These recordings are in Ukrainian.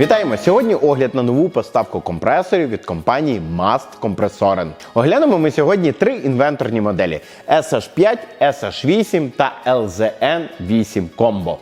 Вітаємо! Сьогодні огляд на нову поставку компресорів від компанії Mast Compressoren. Оглянемо ми сьогодні три інвенторні моделі SH5, SH8 та LZN8 Combo.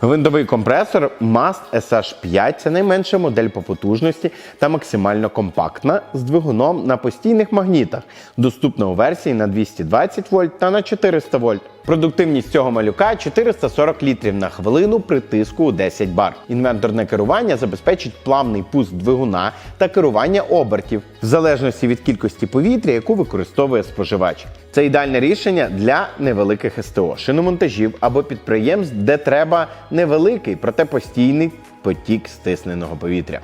Виндовий компресор Mast SH5 це найменша модель по потужності та максимально компактна з двигуном на постійних магнітах, доступна у версії на 220 вольт та на 400 вольт. Продуктивність цього малюка 440 літрів на хвилину при тиску у 10 бар. Інвенторне керування забезпечить плавний пуск двигуна та керування обертів в залежності від кількості повітря, яку використовує споживач. Це ідеальне рішення для невеликих СТО, шиномонтажів або підприємств, де треба невеликий, проте постійний потік стисненого повітря.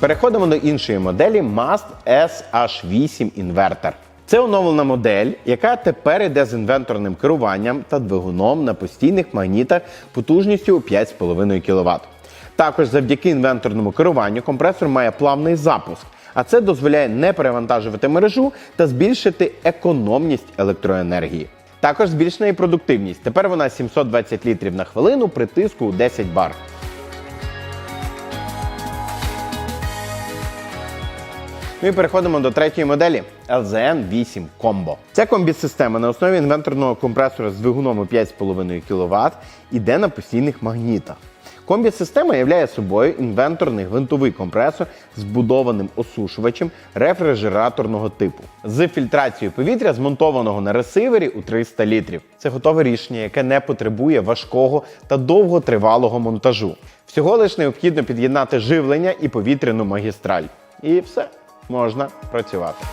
Переходимо до іншої моделі Mast SH8 інвертор. Це оновлена модель, яка тепер йде з інвенторним керуванням та двигуном на постійних магнітах потужністю у 5,5 кВт. Також завдяки інвенторному керуванню компресор має плавний запуск, а це дозволяє не перевантажувати мережу та збільшити економність електроенергії. Також збільшена і продуктивність. Тепер вона 720 літрів на хвилину при тиску у 10 бар. Ну і переходимо до третьої моделі LZN 8 Combo. Ця комбі-система на основі інвенторного компресора з двигуном у 5,5 кВт іде на постійних магнітах. Комбі-система являє собою інвенторний гвинтовий компресор з вбудованим осушувачем рефрижераторного типу з фільтрацією повітря, змонтованого на ресивері у 300 літрів. Це готове рішення, яке не потребує важкого та довготривалого монтажу. Всього лиш необхідно під'єднати живлення і повітряну магістраль. І все можна працювати.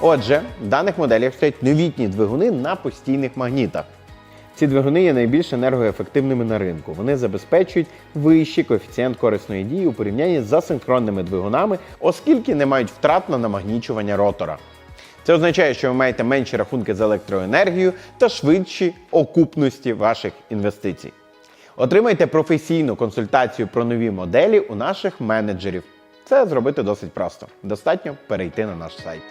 Отже, в даних моделях стоять новітні двигуни на постійних магнітах. Ці двигуни є найбільш енергоефективними на ринку. Вони забезпечують вищий коефіцієнт корисної дії у порівнянні з асинхронними двигунами, оскільки не мають втрат на намагнічування ротора. Це означає, що ви маєте менші рахунки за електроенергію та швидші окупності ваших інвестицій. Отримайте професійну консультацію про нові моделі у наших менеджерів. Це зробити досить просто. Достатньо перейти на наш сайт.